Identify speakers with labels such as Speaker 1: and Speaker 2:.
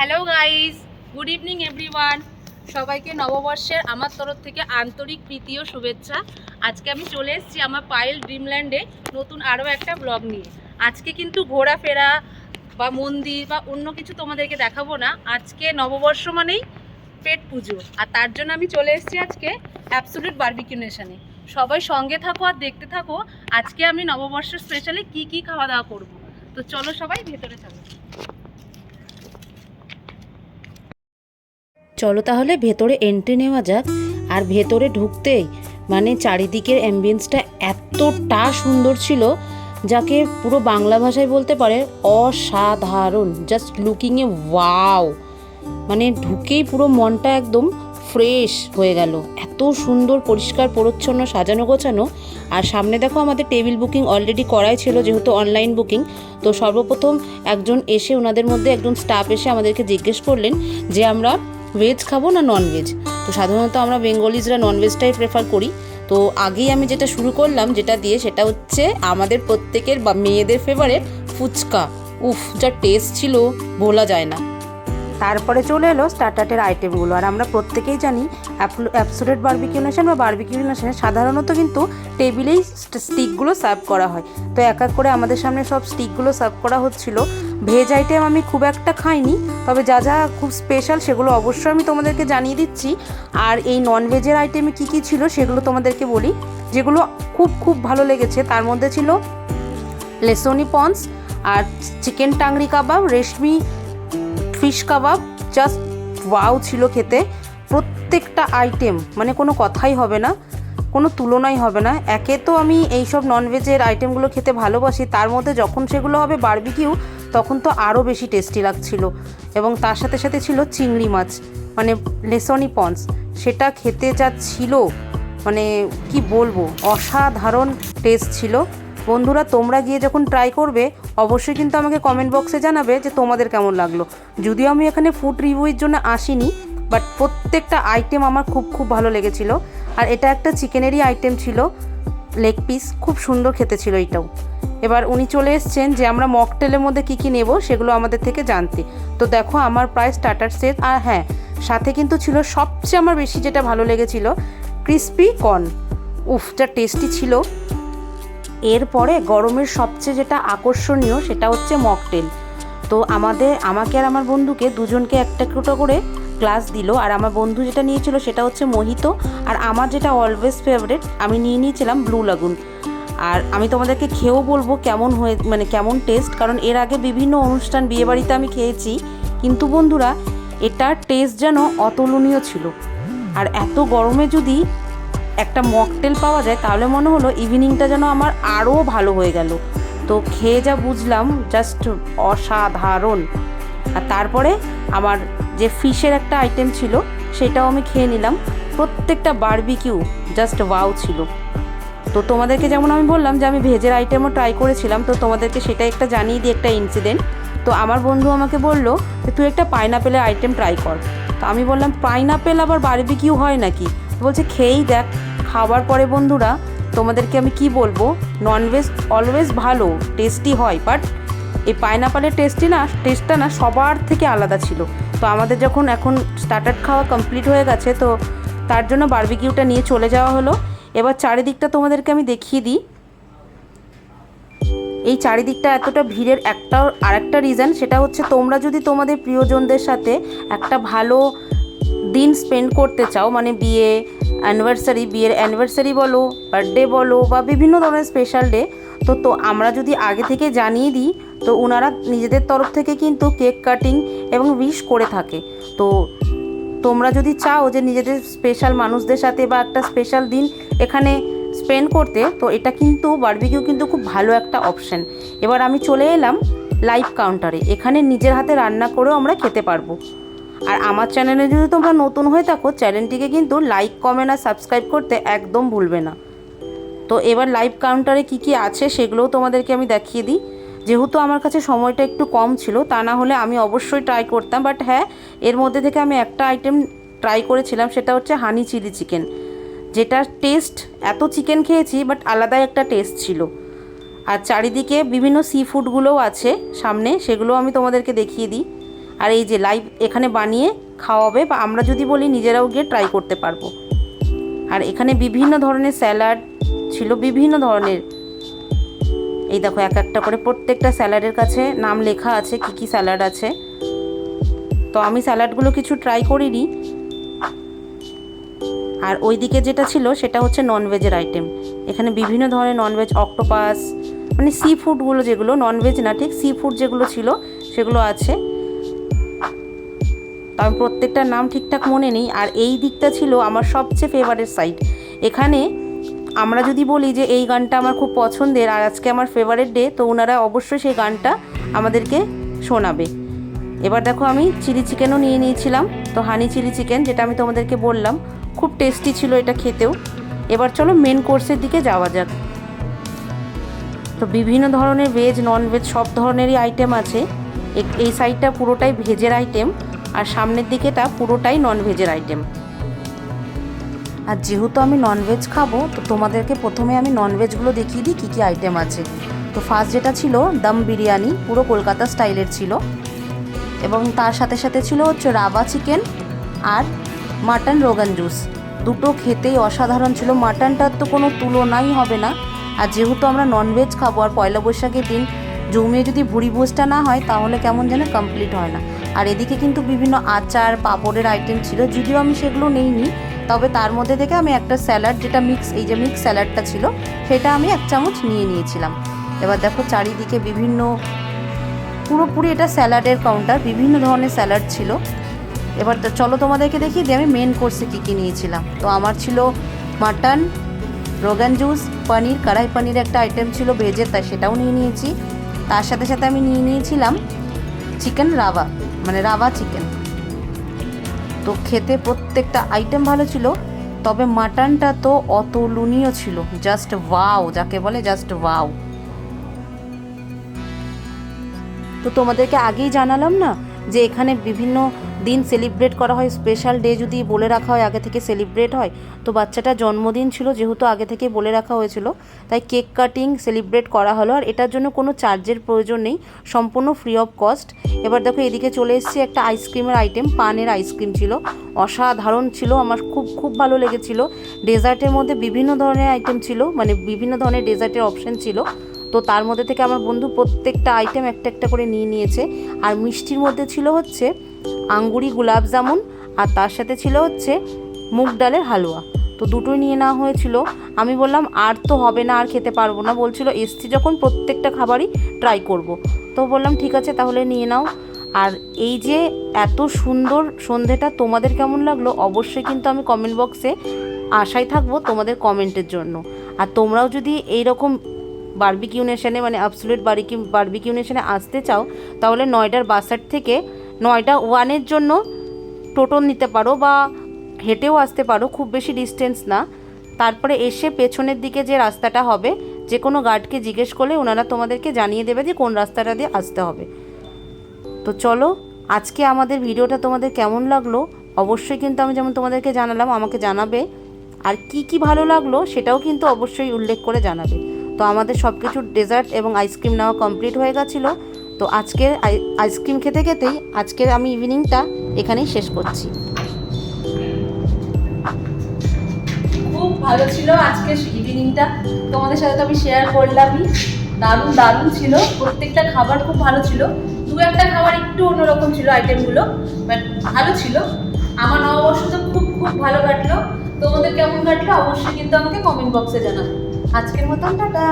Speaker 1: Hello guys good evening everyone সবাইকে নববর্ষের আমার তরফ থেকে আন্তরিক প্রীতি ও শুভেচ্ছা। আজকে আমি চলে এসেছি আমার পায়েল ড্রিমল্যান্ডে নতুন আরও একটা ব্লগ নিয়ে। আজকে কিন্তু ঘোরাফেরা বা মন্দির বা অন্য কিছু তোমাদেরকে দেখাবো না। আজকে নববর্ষ মানেই পেট পুজো। আর তার জন্য আমি চলে এসেছি আজকে অ্যাবসোলিউট বার্বিকিউ নেশনে সবাই সঙ্গে থাকো আর দেখতে থাকো, আজকে আমি নববর্ষের স্পেশালি কি কি খাওয়া দাওয়া করব। তো চলো সবাই ভেতরে থাকো
Speaker 2: চলো তাহলে ভেতরে এন্ট্রি নেওয়া যাক। আর ভেতরে ঢুকতেই মানে চারিদিকের অ্যাম্বিয়েন্সটা এতটা সুন্দর ছিল, যাকে পুরো বাংলা ভাষায় বলতে পারে অসাধারণ। জাস্ট লুকিং এ ওয়াও মানে ঢুকেই পুরো মনটা একদম ফ্রেশ হয়ে গেল। এত সুন্দর, পরিষ্কার, পরিচ্ছন্ন, সাজানো, গোছানো। আর সামনে দেখো আমাদের টেবিল বুকিং অলরেডি করাই ছিল, যেহেতু অনলাইন বুকিং তো সর্বপ্রথম একজন এসে ওনাদের মধ্যে একজন স্টাফ এসে আমাদেরকে জিজ্ঞেস করলেন যে আমরা ভেজ খাব না নন ভেজ তো সাধারণত আমরা বেঙ্গলিজরা নন ভেজটাই প্রেফার করি। তো আগেই আমি যেটা শুরু করলাম, যেটা দিয়ে সেটা হচ্ছে আমাদের প্রত্যেকের বা মেয়েদের ফেভারেট ফুচকা। উফ, যা টেস্ট ছিল, ভোলা যায় না। তারপরে চলে এলো স্টার্টারের আইটেমগুলো। আর আমরা প্রত্যেকেই জানি অ্যাপসুলেট বার্বিকিউ নেশন বা বার্বিকিউ নেশনে সাধারণত কিন্তু টেবিলেই স্টিকগুলো সার্ভ করা হয়। তো এক এক করে আমাদের সামনে সব স্টিকগুলো সার্ভ করা হচ্ছিল। ভেজ আইটেম আমি খুব একটা খাইনি, তবে যা যা খুব স্পেশাল সেগুলো অবশ্যই আমি তোমাদেরকে জানিয়ে দিচ্ছি। আর এই নন ভেজের আইটেমে কী কী ছিল সেগুলো তোমাদেরকে বলি, যেগুলো খুব খুব ভালো লেগেছে। তার মধ্যে ছিল লেসনি পন্স আর chicken tangri kebab, reshmi fish kebab just wow ছিল খেতে। প্রত্যেকটা আইটেম মানে কোনো কথাই হবে না, কোনো তুলনাই হবে না। একে তো আমি এইসব ননভেজের আইটেমগুলো খেতে ভালোবাসি, তার মধ্যে যখন সেগুলো হবে বারবিকিউ তখন তো আরও বেশি টেস্টি লাগছিল। এবং তার সাথে সাথে ছিল চিংড়ি মাছ মানে লেসনি পন্স। সেটা খেতে যা ছিল মানে কি বলব, অসাধারণ টেস্ট ছিল। বন্ধুরা, তোমরা গিয়ে যখন ট্রাই করবে অবশ্যই কিন্তু আমাকে কমেন্ট বক্সে জানাবে যে তোমাদের কেমন লাগল। যদিও আমি এখানে ফুড রিভিউয়ের জন্য আসিনি বাট প্রত্যেকটা আইটেম আমার খুব খুব ভালো লেগেছিল। আর এটা একটা চিকেনেরই আইটেম ছিল লেগ পিস খুব সুন্দর খেতে ছিল এটাও। এবার উনি চলে এসছেন যে আমরা মকটেলের মধ্যে কী কী নেব সেগুলো আমাদের থেকে জানতে। তো দেখো আমার প্রায় স্টার্টার সেট আর হ্যাঁ সাথে কিন্তু ছিল সবচেয়ে আমার বেশি যেটা ভালো লেগেছিল ক্রিস্পি কর্ন উফ, যা টেস্টি ছিল। এরপরে গরমের সবচেয়ে যেটা আকর্ষণীয় সেটা হচ্ছে মকটেল। তো আমাদের, আমাকে আর আমার বন্ধুকে দুজনকে একটা একটা করে গ্লাস দিল। আর আমার বন্ধু যেটা নিয়েছিল সেটা হচ্ছে মোহিত। আর আমার যেটা অলওয়েজ ফেভারেট আমি নিয়ে নিয়েছিলাম ব্লু লাগুন আর আমি তোমাদেরকে খেয়েও বলব কেমন হয়ে মানে কেমন টেস্ট কারণ এর আগে বিভিন্ন অনুষ্ঠান বিয়েবাড়িতে আমি খেয়েছি। কিন্তু বন্ধুরা, এটার টেস্ট যেন অতুলনীয় ছিল। আর এত গরমে যদি একটা মকটেল পাওয়া যায়, তাহলে মনে হলো ইভিনিংটা যেন আমার আরও ভালো হয়ে গেল। তো খেয়ে যা বুঝলাম জাস্ট অসাধারণ। আর তারপরে আমার যে ফিশের একটা আইটেম ছিল, সেটাও আমি খেয়ে নিলাম। প্রত্যেকটা বারবিকিউ জাস্ট ওয়াও ছিল। তো তোমাদেরকে যেমন আমি বললাম যে আমি ভেজের আইটেমও ট্রাই করেছিলাম, তো তোমাদেরকে সেটা একটা জানিয়ে দিই একটা ইনসিডেন্ট তো আমার বন্ধু আমাকে বলল যে, তুই একটা পাইনাপেলের আইটেম ট্রাই কর। তো আমি বললাম পাইনাপেল আবার বারবিকিউ হয় নাকি? বলছে, খেয়েই দেখ। খাওয়ার পরে বন্ধুরা, তোমাদেরকে আমি কি বলব? ননভেজ অলওয়েজ ভালো টেস্টি হয় বাট এই পাইনাপালের টেস্টি না টেস্টটা না সবার থেকে আলাদা ছিল। তো আমাদের যখন এখন স্টার্টার খাওয়া কমপ্লিট হয়ে গেছে, তো তার জন্য বার্বিকিউটা নিয়ে চলে যাওয়া হলো। এবার চারিদিকটা তোমাদেরকে আমি দেখিয়ে দিই। এই চারিদিকটা এতটা ভিড়ের একটা আরেকটা রিজন সেটা হচ্ছে তোমরা যদি তোমাদের প্রিয়জনদের সাথে একটা ভালো দিন স্পেন্ড করতে চাও মানে বিয়ে অ্যানিভার্সারি বিয়ের অ্যানিভার্সারি বলো বার্থডে বলো, বা বিভিন্ন ধরনের স্পেশাল ডে তো তো আমরা যদি আগে থেকে জানিয়ে দিই, তো ওনারা নিজেদের তরফ থেকে কিন্তু কেক কাটিং এবং উইশ করে থাকে। তো তোমরা যদি চাও যে নিজেদের স্পেশাল মানুষদের সাথে বা একটা স্পেশাল দিন এখানে স্পেন্ড করতে, তো এটা কিন্তু বারবিকিউ কিন্তু খুব ভালো একটা অপশন এবার আমি চলে এলাম লাইভ কাউন্টারে এখানে নিজের হাতে রান্না করেও আমরা খেতে পারব। আর আমার চ্যানেলে যদি তোমরা নতুন হয়ে থাকো চ্যানেলটিকে কিন্তু লাইক কমেন্ট আর সাবস্ক্রাইব করতে একদম ভুলবে না। তো এবার লাইভ কাউন্টারে কি কি আছে সেগুলোও তোমাদেরকে আমি দেখিয়ে দিই। যেহেতু আমার কাছে সময়টা একটু কম ছিল, তা না হলে আমি অবশ্যই ট্রাই করতাম। বাট হ্যাঁ এর মধ্যে থেকে আমি একটা আইটেম ট্রাই করেছিলাম, সেটা হচ্ছে হানি চিলি চিকেন যেটার টেস্ট এত চিকেন খেয়েছি বাট আলাদাই একটা টেস্ট ছিল। আর চারিদিকে বিভিন্ন সি ফুডগুলোও আছে সামনে সেগুলো আমি তোমাদেরকে দেখিয়ে দিই। আর এই যে লাইভ এখানে বানিয়ে খাওয়াবে বা আমরা যদি বলি নিজেরাও গিয়ে ট্রাই করতে পারব। আর এখানে বিভিন্ন ধরনের স্যালাড ছিল, বিভিন্ন ধরনের। এই দেখো, এক একটা করে প্রত্যেকটা স্যালাডের কাছে নাম লেখা আছে, কি কি স্যালাড আছে। তো আমি স্যালাডগুলো কিছু ট্রাই করিনি। আর ওইদিকে যেটা ছিল, সেটা হচ্ছে ননভেজের আইটেম এখানে বিভিন্ন ধরনের ননভেজ অক্টোপাস মানে সি ফুডগুলো যেগুলো ননভেজ না, ঠিক সি ফুড যেগুলো ছিল, সেগুলো আছে। তো আমি প্রত্যেকটার নাম ঠিকঠাক মনে নেই, আর এই দিকটা ছিল আমার সবচেয়ে ফেভারেট সাইড এখানে আমরা যদি বলি যে এই গানটা আমার খুব পছন্দের, আর আজকে আমার ফেভারিট ডে তো ওনারা অবশ্যই সেই গানটা আমাদেরকে শোনাবে। এবার দেখো আমি চিলি চিকেনও নিয়ে নিয়েছিলাম, তো হানি চিলি চিকেন যেটা আমি তোমাদেরকে বললাম, খুব টেস্টি ছিল এটা খেতেও। এবার চলো মেন কোর্সের দিকে যাওয়া যাক। তো বিভিন্ন ধরনের ভেজ নন ভেজ সব ধরনেরই আইটেম আছে। এই সাইডটা পুরোটাই ভেজের আইটেম আর সামনের দিকেটা পুরোটাই নন ভেজের আইটেম আর যেহেতু আমি ননভেজ খাব, তো তোমাদেরকে প্রথমে আমি ননভেজগুলো দেখিয়ে দিই কী কী আইটেম আছে। তো ফার্স্ট যেটা ছিল, দম বিরিয়ানি, পুরো কলকাতা স্টাইলের ছিল। এবং তার সাথে সাথে ছিল হচ্ছে রাবা চিকেন আর মাটন রোগান জুস। দুটো খেতেই অসাধারণ ছিল। মাটনটার তো কোনো তুলনাই হবে না। আর যেহেতু আমরা ননভেজ খাব, আর পয়লা বৈশাখের দিন জমিয়ে যদি ভুড়ি ভোজটা না হয়, তাহলে কেমন যেন কমপ্লিট হয় না। আর এদিকে কিন্তু বিভিন্ন আচার, পাঁপড়ের আইটেম ছিল, যদিও আমি সেগুলো নেইনি, তবে তার মধ্যে থেকে আমি একটা স্যালাড যেটা মিক্স এই যে মিক্স স্যালাডটা ছিল, সেটা আমি এক চামচ নিয়ে নিয়েছিলাম। এবার দেখো চারিদিকে বিভিন্ন, পুরোপুরি এটা স্যালাডের কাউন্টার বিভিন্ন ধরনের স্যালাড ছিল। এবার তো চলো তোমাদেরকে দেখিয়ে দিই, আমি মেন কোর্সে কী কী নিয়েছিলাম। তো আমার ছিল মাটন রোগান জুস পনির কড়াই পনির একটা আইটেম ছিল ভেজের তাই সেটাও নিয়ে নিয়েছি। তার সাথে সাথে আমি নিয়ে নিয়েছিলাম চিকেন রাভা মানে রাভা চিকেন। তো খেতে প্রত্যেকটা আইটেম ভালো ছিল, তবে মাটনটা তো অতুলনীয় ছিল। জাস্ট ওয়াও যাকে বলে জাস্ট ওয়াও তো তোমাদেরকে আগেই জানালাম না যে এখানে বিভিন্ন দিন সেলিব্রেট করা হয় স্পেশাল ডে যদি বলে রাখা হয়, আগে থেকে সেলিব্রেট হয়, তো বাচ্চাটার জন্মদিন ছিল যেহেতু আগে থেকে বলে রাখা হয়েছিল, তাই কেক কাটিং সেলিব্রেট করা হলো, আর এটার জন্য কোনো চার্জের প্রয়োজন নেই, সম্পূর্ণ ফ্রি অফ কস্ট এবার দেখো এদিকে চলে এসেছি, একটা আইসক্রিমের আইটেম পানের আইসক্রিম ছিল, অসাধারণ ছিল, আমার খুব খুব ভালো লেগেছিল। ডেজার্টের মধ্যে বিভিন্ন ধরনের আইটেম ছিল মানে বিভিন্ন ধরনের ডেজার্টের অপশন ছিল। তো তার মধ্যে থেকে আমার বন্ধু প্রত্যেকটা আইটেম একটা একটা করে নিয়ে নিয়েছে। আর মিষ্টির মধ্যে ছিল হচ্ছে আঙ্গুরি গুলাব জামুন, আর তার সাথে ছিল হচ্ছে মুগ ডালের হালুয়া। তো দুটোই নিয়ে নেওয়া হয়েছিল। আমি বললাম, আর তো হবে না, আর খেতে পারব না। বলছিল, এসছি যখন প্রত্যেকটা খাবারই ট্রাই করব। তো বললাম, ঠিক আছে, তাহলে নিয়ে নাও। আর এই যে এত সুন্দর সন্ধেটা তোমাদের কেমন লাগল, অবশ্যই কিন্তু আমি কমেন্ট বক্সে আশায় থাকব তোমাদের কমেন্টের জন্য। আর তোমরাও যদি এই রকম বারবিকিউ নেশনে মানে অ্যাবসোলিউট বারবিকি বারবিকিউ নেশনে আসতে চাও, তাহলে নয়ডার বাসার থেকে নয়ডা ওয়ানের জন্য টোটো নিতে পারো বা হেঁটেও আসতে পারো, খুব বেশি ডিস্টেন্স না। তারপরে এসে পেছনের দিকে যে রাস্তাটা হবে, যে কোনো গার্ডকে জিজ্ঞেস করলে ওনারা তোমাদেরকে জানিয়ে দেবে যে কোন রাস্তাটা দিয়ে আসতে হবে। তো চলো, আজকে আমাদের ভিডিওটা তোমাদের কেমন লাগল, অবশ্যই কিন্তু আমি যেমন তোমাদেরকে জানালাম, আমাকে জানাবে। আর কি কি ভালো লাগল, সেটাও কিন্তু অবশ্যই উল্লেখ করে জানাবে। তো আমাদের সব কিছু ডেজার্ট এবং আইসক্রিম নেওয়া কমপ্লিট হয়ে গেছিল। তো আজকের আই- আইসক্রিম খেতে খেতেই আজকের আমি ইভিনিংটা এখানেই শেষ করছি।
Speaker 1: খুব ভালো ছিল আজকে ইভিনিংটা তোমাদের সাথে তো আমি শেয়ার করলামই। দারুণ দারুণ ছিল। প্রত্যেকটা খাবার খুব ভালো ছিল। দু একটা খাবার একটু অন্যরকম ছিল আইটেমগুলো বাট ভালো ছিল। আমার নববর্ষ তো খুব খুব ভালো কাটলো। তোমাদের কেমন কাটলো অবশ্যই কিন্তু আমাকে কমেন্ট বক্সে জানাবে। আজকের মতন টাটা।